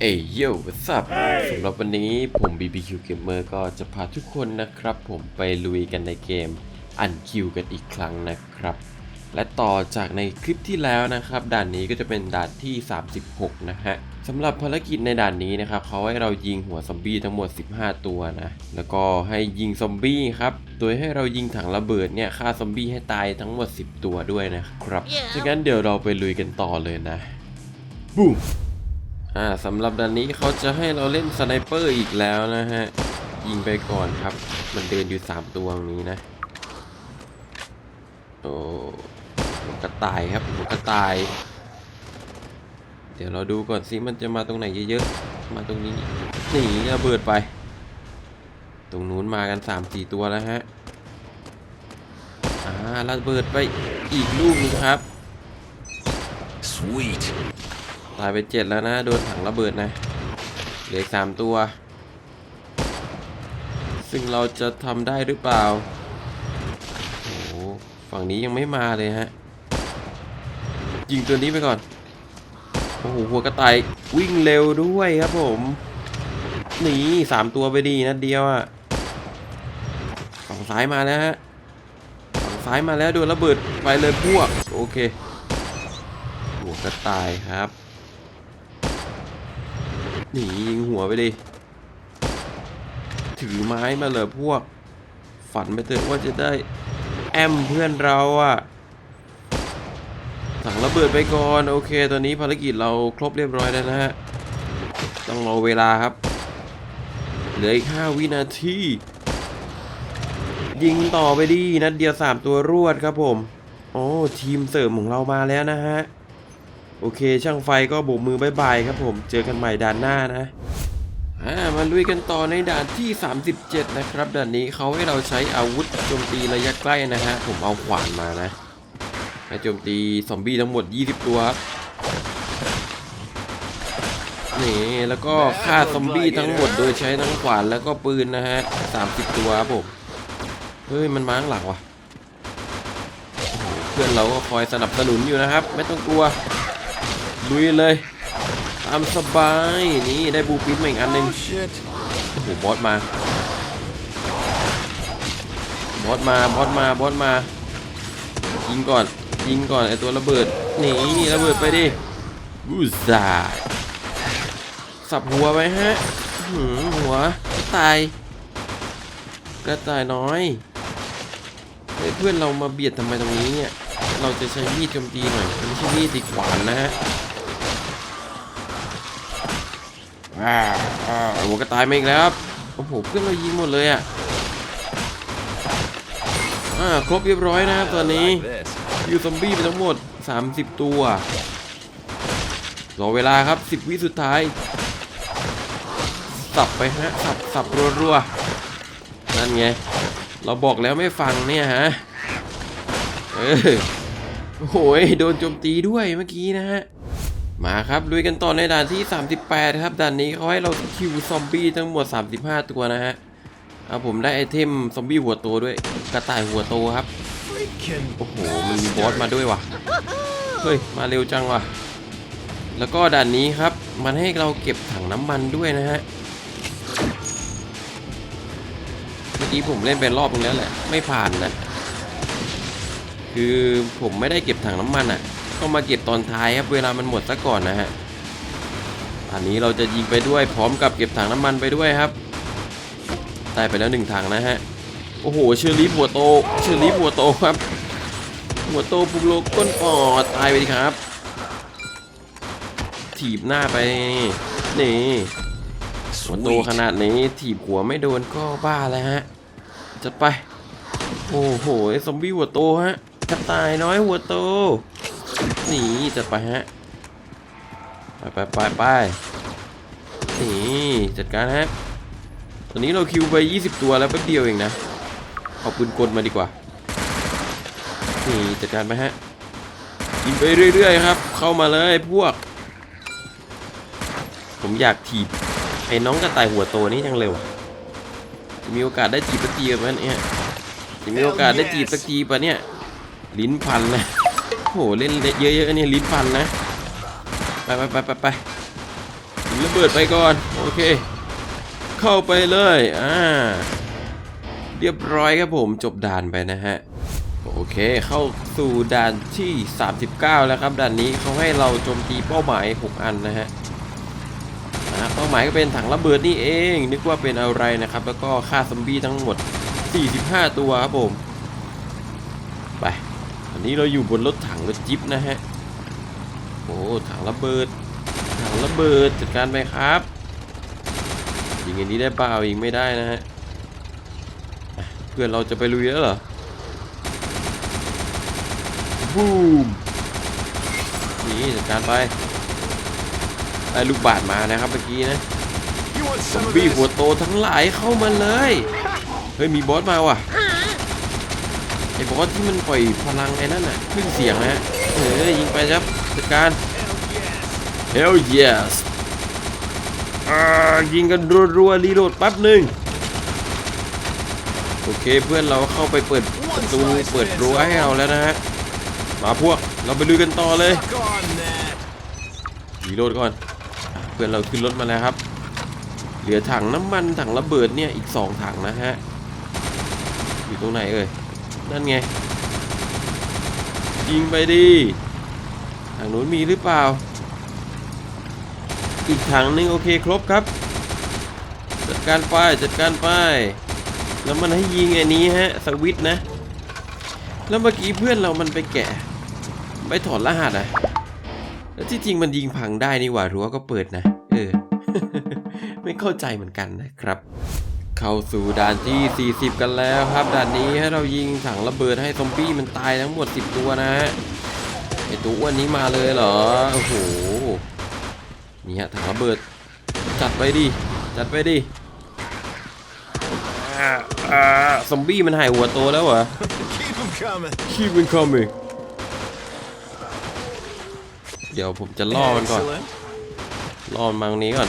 เอ้ยโย่วัสับสำหรับวันนี้ผม BBQ Gamer ก็จะพาทุกคนนะครับผมไปลุยกันในเกมอันคิวกันอีกครั้งนะครับ และต่อจากในคลิปที่แล้วนะครับ ด่านนี้ก็จะเป็นด่านที่ 36 นะฮะสำหรับภารกิจในด่านนี้นะครับเขาให้เรายิงหัวซอมบี้ทั้งหมด 15 ตัวนะ แล้วก็ให้ยิงซอมบี้ครับ โดยให้เรายิงถังระเบิดเนี่ยฆ่าซอมบี้ให้ตายทั้งหมด 10 ตัวด้วยนะครับดังนั้นเดี๋ยวเราไปลุยกันต่อเลยนะบูม อ่าสำหรับด่านนี้เขาจะให้เราเล่นสไนเปอร์อีกแล้วนะฮะ ยิงไปก่อนครับ มันเดินอยู่ 3 ตัวนี้นะ โอ้หัวกระต่ายครับหัวกระต่าย เดี๋ยวเราดูก่อนสิมันจะมาตรงไหนเยอะๆ มาตรงนี้หนีระเบิดไป ตรงนู้นมากัน3-4ตัวแล้วฮะอ่าระเบิดไปอีกลูกนึงครับ Sweet. ตายไปเจ็ดแล้วนะ โดนถังระเบิดนะเหลือสามตัว ซึ่งเราจะทำได้หรือเปล่าโอ้ฝั่งนี้ยังไม่มาเลยฮะ ยิงตัวนี้ไปก่อน โอ้โห หัวกระต่ายวิ่งเร็วด้วยครับผมหนีสามตัวไปดีนัดเดียวอะฝั่งซ้ายมาแล้วฮะฝั่งซ้ายมาแล้วโดนระเบิดไปเลยพวก โอเคหัวกระต่ายครับ หนียิงหัวไปดิ ถือไม้มาเลยพวก ฝันไปเถอะว่าจะได้ แอมเพื่อนเราอะสั่งระเบิดไปก่อน โอเค ตอนนี้ภารกิจเราครบเรียบร้อยแล้วนะฮะ ต้องรอเวลาครับ เหลืออีก 5 วินาที ยิงต่อไปดีนัดเดียว 3 ตัวรวดครับผม โอ้ ทีมเสริมของเรามาแล้วนะฮะ โอเค ช่างไฟก็โบกมือบายบายครับผม เจอกันใหม่ด่านหน้านะมาลุยกันต่อในด่านที่ 37 นะครับ ด่านนี้เขาให้เราใช้อาวุธโจมตีระยะใกล้นะฮะ ผมเอาขวานมานะให้โจมตีซอมบี้ทั้งหมด 20 ตัวครับนี่แล้วก็ฆ่าซอมบี้ทั้งหมดโดยใช้ทั้งขวานแล้วก็ปืนนะฮะ 30 ตัวครับผม เฮ้ย มันมาข้างหลังว่ะเพื่อนเราก็คอยสนับสนุนอยู่นะครับ ไม่ต้องกลัว ลุยเลยตามสบายนี่ได้บูปินมาอีกอันหนึ่ง Oh shit. โอ้โหบอสมา บอสมาบอสมาบอสมายิงก่อนยิงก่อนไอตัวระเบิดหนีระเบิดไปดิบูซ่าสับหัวไปฮะหืมหัวกระต่ายกระต่ายน้อยเฮ้ยเพื่อนเรามาเบียดทำไมตรงนี้เนี่ยเราจะใช้มีดโจมตีหน่อยมันไม่ใช่มีดติดขวานนะฮะ อ่าอ่าหัวกระต่ายมาอีกแล้วครับโอ้โหเพื่อนเรายิงหมดเลยอะอ่าครบเรียบร้อยนะครับตอนนี้ Like this. ยูซอมบี้ไปทั้งหมด 30 ตัวรอเวลาครับ 10 วิสุดท้าย สับไปฮะ สับสับรัวๆ นั่นไง เราบอกแล้วไม่ฟังเนี่ยฮะ เออโอ้โหยโดนโจมตีด้วยเมื่อกี้นะฮะ มาครับลุยกันต่อในด่านที่ 38 ครับ ด่านนี้เขาให้เราคิวซอมบี้ทั้งหมด 35 ตัวนะฮะเอาผมได้ไอเทมซอมบี้หัวโตด้วยกระต่ายหัวโตครับ โอ้โห มันมีบอสมาด้วยว่ะ เฮ้ย มาเร็วจังว่ะ แล้วก็ด่านนี้ครับ มันให้เราเก็บถังน้ำมันด้วยนะฮะ เมื่อกี้ผมเล่นเป็นรอบนึงแล้วแหละ ไม่ผ่านนะ คือผมไม่ได้เก็บถังน้ำมันอะ ก็มาเก็บตอนท้ายครับเวลามันหมดซะก่อนนะฮะอันนี้เราจะยิงไปด้วยพร้อมกับเก็บถังน้ำมันไปด้วยครับได้ไปแล้วหนึ่งถังนะฮะโอ้โหเชอรี่หัวโตเชอรี่หัวโตครับหัวโตปุกโลกก้นปอดตายไปดิครับ ถีบหน้าไปนี่หัวโตขนาดนี้ถีบหัวไม่โดนก็บ้าแล้วฮะจัดไป โอ้โหไอ้ซอมบี้หัวโตฮะกระต่ายน้อยหัวโต นี่จัดไปฮะ ไปไปไปไปนี่จัดการฮะ ตอนนี้เราคิวไป 20 ตัวแล้วแป๊บเดียวเองนะ เอาปืนกลมาดีกว่า นี่จัดการไปฮะยิงไปเรื่อยๆครับ เข้ามาเลยพวก ผมอยากถีบไอ้น้องกระต่ายหัวโตนี่จังเร็วะจะมีโอกาสได้จีบสักทีปะเนี่ยจะมีโอกาสได้จีบสักทีปะเนี่ย ลิ้นพันนะโหเล่นเยอะๆเนี่ยลิ้นพันนะ ไปไปไปไปไประเบิดไปก่อน โอเค เข้าไปเลย อ่า เรียบร้อยครับผมจบด่านไปนะฮะ โอเค เข้าสู่ด่านที่ 39 แล้วครับด่านนี้เขาให้เราโจมตีเป้าหมาย 6 อันนะฮะเป้าหมายก็เป็นถังระเบิดนี่เอง นึกว่าเป็นอะไรนะครับ แล้วก็ฆ่าซอมบี้ทั้งหมด 45 ตัวครับผม อันนี้เราอยู่บนรถถังรถจิ๊บนะฮะโอ้ถังระเบิดถังระเบิดจัดการไปครับยิงอันนี้ได้เปล่ายิงไม่ได้นะฮะอะเพื่อนเราจะไปลุยแล้วเหรอบูมนี่จัดการไปได้ลูกบาศก์มานะครับเมื่อกี้นะ You want ซอ some ม of บี้ this? หัวโตทั้งหลายเข้ามาเลย เฮ้ยมีบอสมาว่ะ ไอ้บอสที่มันปล่อยพลังไอ้นั่นน่ะขึ้นเสียงนะฮะเออยิงไปครับจัดการ Hell yes อ่ายิงกันรัวๆรีโหลดแป๊บหนึ่งโอเคเพื่อนเราเข้าไปเปิดประตูเปิดรั้วให้เราแล้วนะฮะมาพวกเราไปลุยกันต่อเลยรีโหลดก่อน เพื่อนเราขึ้นรถมาแล้วครับ เหลือถังน้ำมันถังระเบิดเนี่ยอีกสองถังนะฮะอยู่ตรงไหนเอ่ย นั่นไง ยิงไปดิทางนู้นมีหรือเปล่า อีกถังหนึงโอเคครบครับ จัดการไปจัดการไปแล้วมันให้ยิงไอ้นี้ฮะสวิตนะ แล้วเมื่อกี้เพื่อนเรามันไปแกะ ไปถอดรหัสอะแล้วที่จริงมันยิงพังได้นี่หว่ารั้วก็เปิดนะ เออ ไม่เข้าใจเหมือนกันนะครับ เข้าสู่ด่านที่ 40 กันแล้วครับด่านนี้ให้เรายิงถังระเบิดให้ซอมบี้มันตายทั้งหมด 10 ตัวนะฮะไอตัวอ้วนนี้มาเลยเหรอโอ้โหนี่ฮะถังระเบิดจัดไปดิจัดไปดิอ่าอ่าซอมบี้มันหายหัวโตแล้วเหรอ Keep them coming. Keep it coming เดี๋ยวผมจะล่อมันก่อน Excellent. ล่อมันมาตรงนี้ก่อน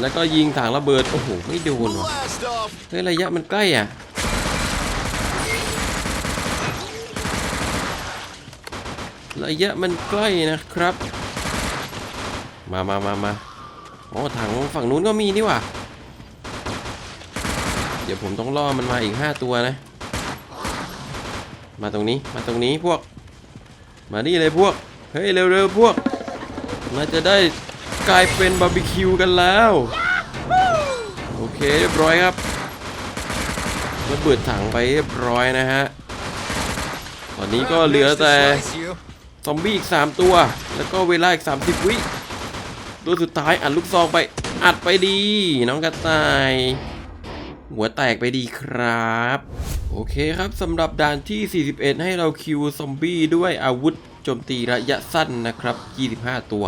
แล้วก็ยิงถังระเบิด โอ้โห ไม่โดนว่ะเฮ้ยระยะมันใกล้อะระยะมันใกล้นะครับ มามามามาโอ้ถังฝั่งนู้นก็มีนี่ว่าเดี๋ยวผมต้องล่อมันมาอีกห้าตัวนะ มาตรงนี้ มาตรงนี้พวก มานี่เลยพวก เฮ้ยเร็วๆพวก น่าจะได้ กลายเป็นบาร์บีคิวกันแล้ว โอเคเรียบร้อยครับระเบิดถังไปเรียบร้อยนะฮะ ตอนนี้ก็เหลือแต่ซอมบี้อีก 3 ตัว แล้วก็เวลาอีก 30 วิตัวสุดท้ายอัดลูกซองไปอัดไปดี น้องกระต่าย หัวแตกไปดีครับ โอเคครับสำหรับด่านที่ 41 ให้เราคิวซอมบี้ด้วยอาวุธโจมตีระยะสั้นนะครับ 25 ตัว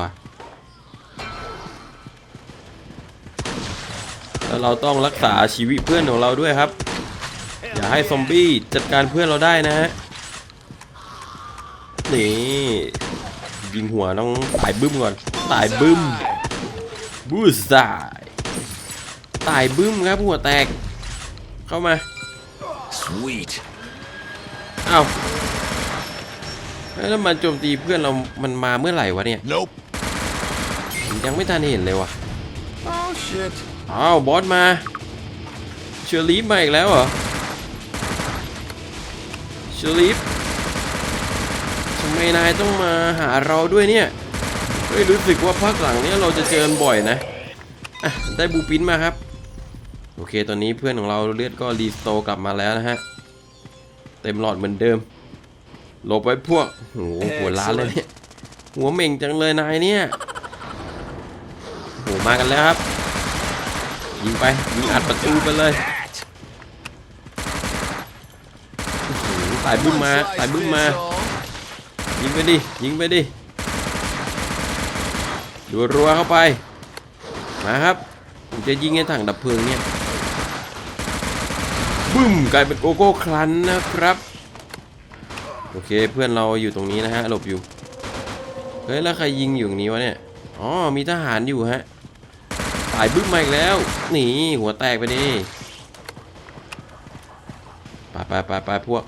แล้วเราต้องรักษาชีวิตเพื่อนของเราด้วยครับ อย่าให้ซอมบี้จัดการเพื่อนเราได้นะฮะนี่ยิงหัวน้องตายบึ้มก่อนตายบึ้มบูสตายตายบึ้มครับหัวแตก เข้ามา Sweet. เอ้าเฮ้ยแล้วมันโจมตีเพื่อนเรา มันมาเมื่อไหร่วะเนี่ย Nope. ผมยังไม่ทันเห็นเลยวะ Oh shit. อ้าวบอสมา เชอร์ลีฟมาอีกแล้วเหรอ เชอร์ลีฟทำไมนายต้องมาหาเราด้วยเนี่ยเฮ้ยรู้สึกว่าภาคหลังเนี้ยเราจะเจอบ่อยนะอะได้บูปินมาครับ โอเคตอนนี้เพื่อนของเราเลือดก็รีสโตรกลับมาแล้วนะฮะ เต็มหลอดเหมือนเดิมหลบไว้พวกโหหัวล้านเลยเนี่ยหัวเหม่งจังเลยนายเนี่ยโหมากันแล้วครับ ยิงไปยิงอัดประตูไปเลย That. อื้อหือตายบึ้มมาตายบึ้มมา ยิงไปดิ ยิงไปดิดูรัวเข้าไป มาครับ ผมจะยิงในถังดับเพลิงเนี่ยบึ้มกลายเป็นโกโก้คลันนะครับ โอเคเพื่อนเราอยู่ตรงนี้นะฮะหลบอยู่ เฮ้ยแล้วใครยิงอยู่ตรงนี้วะเนี่ย อ๋อมีทหารอยู่ฮะตายบึ้มมาอีกแล้ว หนีหัวแตกไปดิไปไปไปไปพวก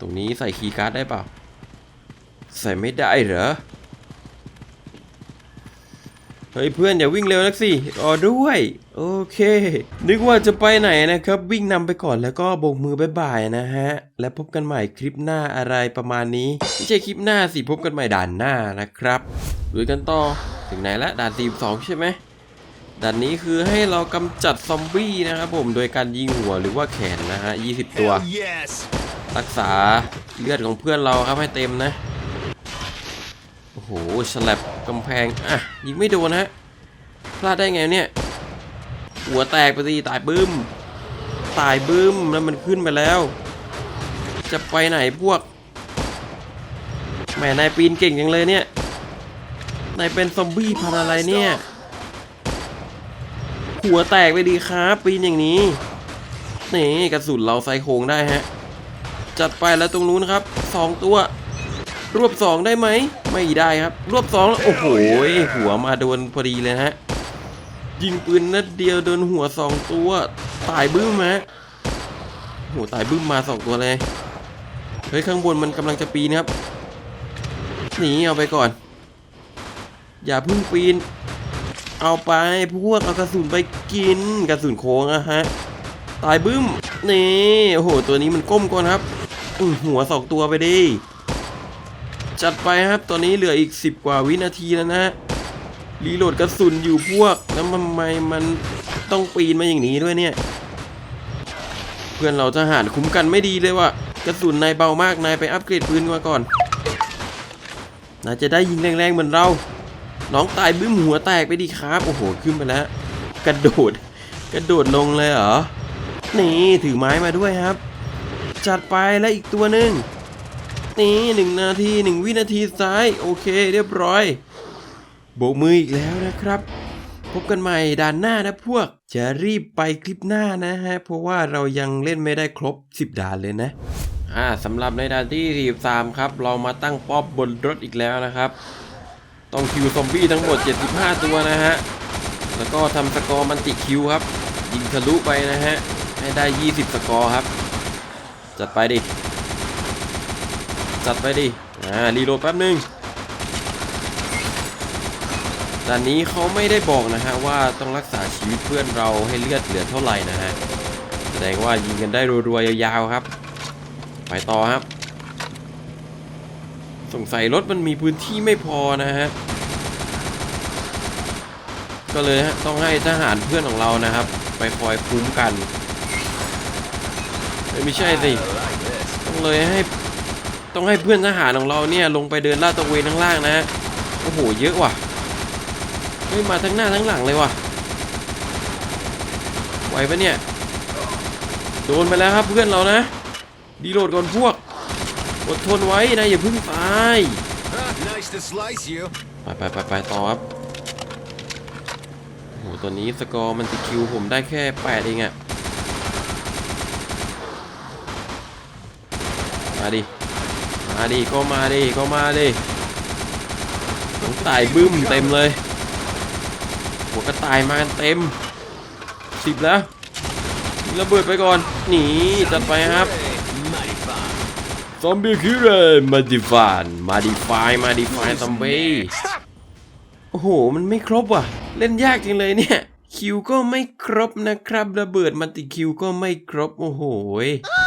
ตรงนี้ใส่คีย์การ์ดได้เปล่า ใส่ไม่ได้เหรอ เฮ้ยเพื่อนอย่าวิ่งเร็วนักสิรอด้วย โอเค นึกว่าจะไปไหนนะครับ วิ่งนำไปก่อนแล้วก็โบกมือบายบายนะฮะ และพบกันใหม่คลิปหน้าอะไรประมาณนี้ ไม่ใช่คลิปหน้าสิพบกันใหม่ด่านหน้านะครับลุยกันต่อ ถึงไหนละด่าน 42 ใช่ไหม ด่านนี้คือให้เรากำจัดซอมบี้นะครับผมโดยการยิงหัวหรือว่าแขนนะฮะ20 ตัว Hell yes. รักษาเลือดของเพื่อนเราครับให้เต็มนะ โอ้โหฉลับกำแพง อะ ยิงไม่โดนฮะ พลาดได้ไงเนี่ย หัวแตกไปสิตายบึ้ม ตายบึ้มแล้วมันขึ้นไปแล้ว จะไปไหนพวก แหมนายปีนเก่งจังเลยเนี่ย นายเป็นซอมบี้พันธุ์อะไรเนี่ย หัวแตกไปดีครับปีนอย่างนี้ นี่กระสุนเราใส่โคงได้ฮะ จัดไปแล้วตรงนู้นครับสองตัว รวบสองได้ไหม ไม่ได้ครับ รวบสองแล้วโอ้โหหัวมาโดนพอดีเลยฮะ ยิงปืนนัดเดียวโดนหัวสองตัว ตายบึ้มฮะโหตายบึ้มมาสองตัวเลย เฮ้ยข้างบนมันกำลังจะปีนครับหนีเอาไปก่อน อย่าเพึ่งปีน เอาไปพวกเอากระสุนไปกินกระสุนโค้งอะฮะตายบึ้มนี่โอ้โหตัวนี้มันก้มก่อนครับหัวสองตัวไปดิจัดไปครับตอนนี้เหลืออีก 10 กว่าวินาทีแล้วนะรีโหลดกระสุนอยู่พวกแล้วทำไมมันต้องปีนมาอย่างนี้ด้วยเนี่ยเพื่อนเราทหารคุ้มกันไม่ดีเลยว่ะกระสุนนายเบามากนายไปอัปเกรดปืนมาก่อนนายจะได้ยิงแรงๆเหมือนเรา น้องตายบึ้มหัวแตกไปดีครับ โอ้โห ขึ้นไปแล้ว กระโดด กระโดดลงเลยเหรอ นี่ถือไม้มาด้วยครับ จัดไปแล้วอีกตัวหนึ่งนี่หนึ่งนาทีหนึ่งวินาทีซ้าย โอเค เรียบร้อย โบกมืออีกแล้วนะครับ พบกันใหม่ด่านหน้านะพวก จะรีบไปคลิปหน้านะฮะ เพราะว่าเรายังเล่นไม่ได้ครบ 10 ด่านเลยนะอ่าสำหรับในด่านที่ 43 ครับ เรามาตั้งป๊อบบนรถอีกแล้วนะครับ ต้องคิวซอมบี้ทั้งหมด 75 ตัวนะฮะ แล้วก็ทำสกอร์มันติคิวครับ ยิงทะลุไปนะฮะ ให้ได้ 20 สกอร์ครับ จัดไปดิ จัดไปดิ อ่า รีโหลดแป๊บนึงด่านนี้เขาไม่ได้บอกนะฮะว่าต้องรักษาชีวิตเพื่อนเราให้เลือดเหลือเท่าไหร่นะฮะ แสดงว่ายิงกันได้รัวๆยาวๆครับ ไปต่อครับ สงสัยรถมันมีพื้นที่ไม่พอนะฮะ ก็เลยต้องให้ทหารเพื่อนของเรานะครับ ไปคอยคุ้มกันไม่ใช่สิต้องเลยให้ต้องให้เพื่อนทหารของเราเนี่ยลงไปเดินลาดตระเวนข้างล่างนะฮะโอ้โหเยอะว่ะเฮ้ยมาทั้งหน้าทั้งหลังเลยว่ะไหวปะเนี่ยโดนไปแล้วครับเพื่อนเรานะดีโหลดก่อนพวก อดทนไว้นะอย่าเพิ่งตาย Huh, nice to slice you. ไปไปไปไปต่อครับโอ้โหตัวนี้สกอร์มันติคิวผมได้แค่แปดเองอะมาดิ มาดิ ก็มาดิ ก็มาดิต้องตายบึ้มเต็มเลยหัวกระต่ายมากันเต็มสิบแล้วยิงระเบิดไปก่อน หนีจัดไปครับ Hey, mighty fine. ซอมบี้คิวเรมาดิฟานมาดิฟายมาดิฟายซอมบี้โอ้โห มันไม่ครบว่ะ เล่นยากจริงเลยเนี่ย คิวก็ไม่ครบนะครับ ระเบิดมันติคิวก็ไม่ครบ โอ้โห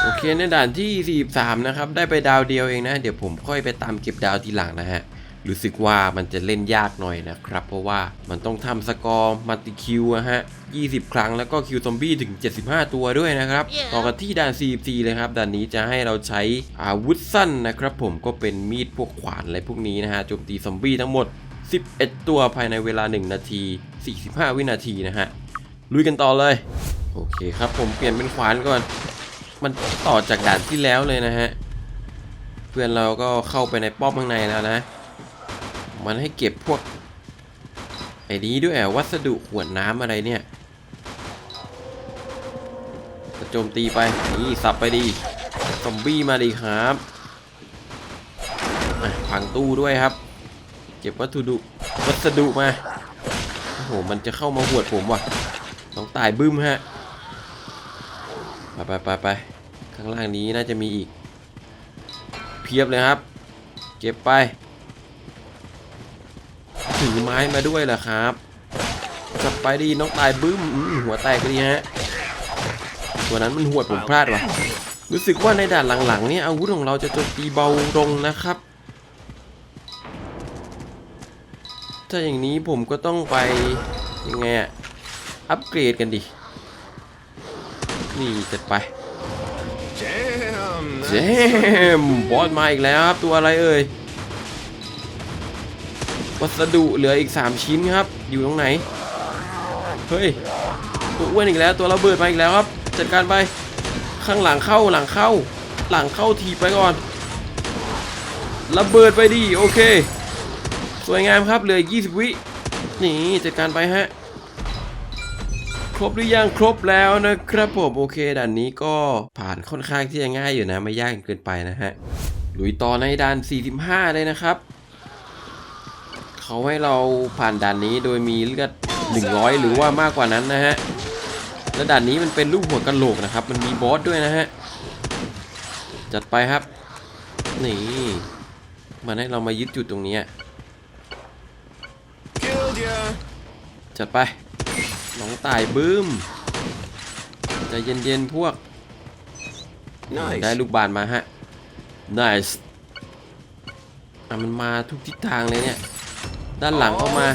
โอเคในด่านที่ 43 นะครับ ได้ไปดาวเดียวเองนะ เดี๋ยวผมค่อยไปตามเก็บดาวทีหลังนะฮะ รู้สึกว่ามันจะเล่นยากหน่อยนะครับ เพราะว่ามันต้องทำสกอร์มัลติคิวอะฮะ 20 ครั้งแล้วก็คิวซอมบี้ถึง 75 ตัวด้วยนะครับต่อกันที่ด่าน44เลยครับ ด่านนี้จะให้เราใช้อาวุธสั้นนะครับผมก็เป็นมีดพวกขวานอะไรพวกนี้นะฮะโจมตีซอมบี้ทั้งหมด 11 ตัวภายในเวลา 1 นาที 45 วินาทีนะฮะลุยกันต่อเลย โอเคครับผมเปลี่ยนเป็นขวานก่อน มันต่อจากด่านที่แล้วเลยนะฮะ เพื่อนเราก็เข้าไปในป้อมข้างในแล้วนะ มันให้เก็บพวก ไอ้นี้ด้วยอะวัสดุขวดน้ำอะไรเนี่ยจะโจมตีไป นี่สับไปดีซอมบี้มาดีครับอะพังตู้ด้วยครับ เก็บวัตถุดุวัสดุมาโอ้โหมันจะเข้ามาหวดผมว่ะต้องตายบึ้มฮะไปไปไปไปข้างล่างนี้น่าจะมีอีก เพียบเลยครับ เก็บไป ถือไม้มาด้วยเหรอครับจับไปดีน้องตายบึ้มอื้อหัวแตกไปดีฮะตัวนั้นมันหวดผมพลาดว่ะรู้สึกว่าในด่านหลังๆเนี่ยอาวุธของเราจะโจมตีเบาลงนะครับ ถ้าอย่างนี้ผมก็ต้องไปยังไงอะอัปเกรดกันดิ นี่จัดไป Damn. เจมส์บอสมาอีกแล้วครับตัวอะไรเอ่ย วัสดุเหลืออีก 3 ชิ้นครับ อยู่ตรงไหน เฮ้ย ตัวอ้วนอีกแล้ว ตัวระเบิดมาอีกแล้วครับ จัดการไป ข้างหลังเข้าหลังเข้า หลังเข้าทีไปก่อน ระเบิดไปดิโอเค สวยงามครับ เหลืออีก20 วิ นี่จัดการไปฮะ ครบหรือยังครบแล้วนะครับผมโอเคด่านนี้ก็ผ่านค่อนข้างที่จะง่ายอยู่นะ ไม่ยากเกินไปนะฮะลุยต่อในด่าน 45 เลยนะครับ เขาให้เราผ่านด่านนี้โดยมีเลือด 100 หรือว่ามากกว่านั้นนะฮะและด่านนี้มันเป็นรูปหัวกะโหลกนะครับ มันมีบอสด้วยนะฮะ จัดไปครับ นี่ มันให้เรามายึดจุดตรงนี้ Killed ya. จัดไป น้องตายบึ้มใจเย็นๆพวก Nice. ได้ลูกบาลมาฮะ nice อะมันมาทุกทิศทางเลยเนี่ย ด้านหลังเข้ามา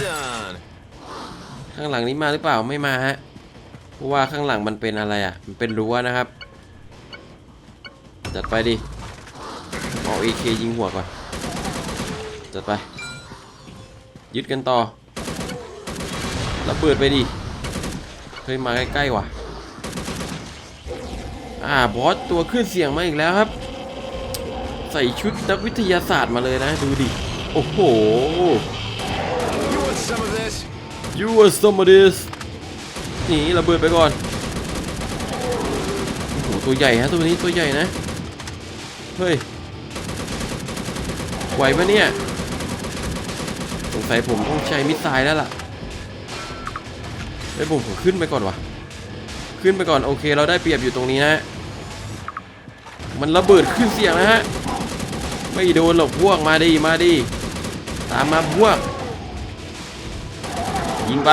ข้างหลังนี้มาหรือเปล่าไม่มาฮะเพราะว่าข้างหลังมันเป็นอะไรอะ มันเป็นรั้วนะครับ จัดไปดิเอา AK ยิงหัวก่อน จัดไป ยึดกันต่อระเบิดไปดิเคยมาใกล้ๆว่ะ อ่าบอสตัวขึ้นเสียงมาอีกแล้วครับ ใส่ชุดนักวิทยาศาสตร์มาเลยนะ ดูดิ โอ้โห You are some of this นี่ระเบิดไปก่อน โอ้โห ตัวใหญ่ฮะตัวนี้ตัวใหญ่นะ เฮ้ย ไหวปะเนี่ย สงสัยผมต้องใช้มิสไซล์แล้วล่ะเฮ้ผมผมขึ้นไปก่อนวะขึ้นไปก่อนโอเค เราได้เปรียบอยู่ตรงนี้นะ มันระเบิดขึ้นเสียงนะฮะ ไม่โดนหรอกพวกมาดิมาดิตามมาพวก ยิงไป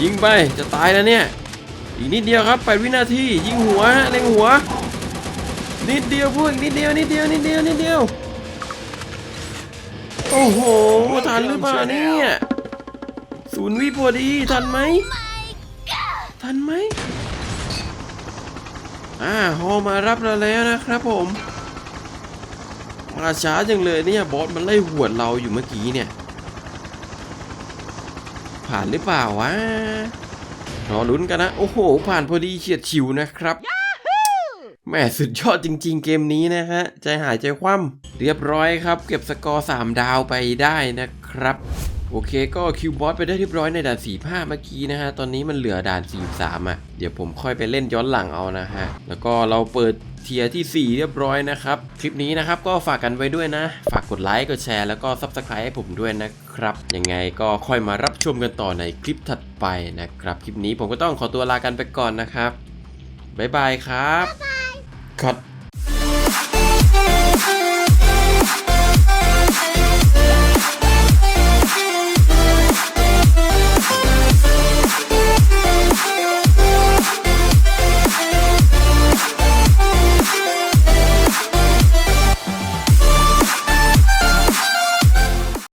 ยิงไปจะตายแล้วเนี่ย อีกนิดเดียวครับแปดวินาที ยิงหัวฮะเล็งหัว นิดเดียวพวกอีกนิดเดียวนิดเดียวนิดเดียวนิดเดียวโอ้โหทันหรือเปล่าเนี่ยศูนย์วิพอดีทันไหมทันไหมอ่าฮอมารับเราแล้วนะครับผมมาช้าจังเลยเนี่ยบอสมันไล่หวดเราอยู่เมื่อกี้เนี่ย ผ่านหรือเปล่าวะรอลุ้นกันนะ โอ้โห ผ่านพอดีเฉียดฉิวนะครับแหม่สุดยอดจริง ๆ เกมนี้นะฮะ ใจหายใจคว่ำเรียบร้อยครับ เก็บสกอร์ 3 ดาวไปได้นะครับ โอเคก็คิวบอสไปได้เรียบร้อยในด่าน 45 เมื่อกี้นะฮะ ตอนนี้มันเหลือด่าน 43 อะ เดี๋ยวผมค่อยไปเล่นย้อนหลังเอานะฮะ แล้วก็เราเปิด เทียร์ที่ 4 เรียบร้อยนะครับ คลิปนี้นะครับก็ฝากกันไว้ด้วยนะ ฝากกดไลค์กดแชร์แล้วก็ Subscribe ให้ผมด้วยนะครับยังไงก็ค่อยมารับชมกันต่อในคลิปถัดไปนะครับ คลิปนี้ผมก็ต้องขอตัวลากันไปก่อนนะครับบ๊ายบายครับคัด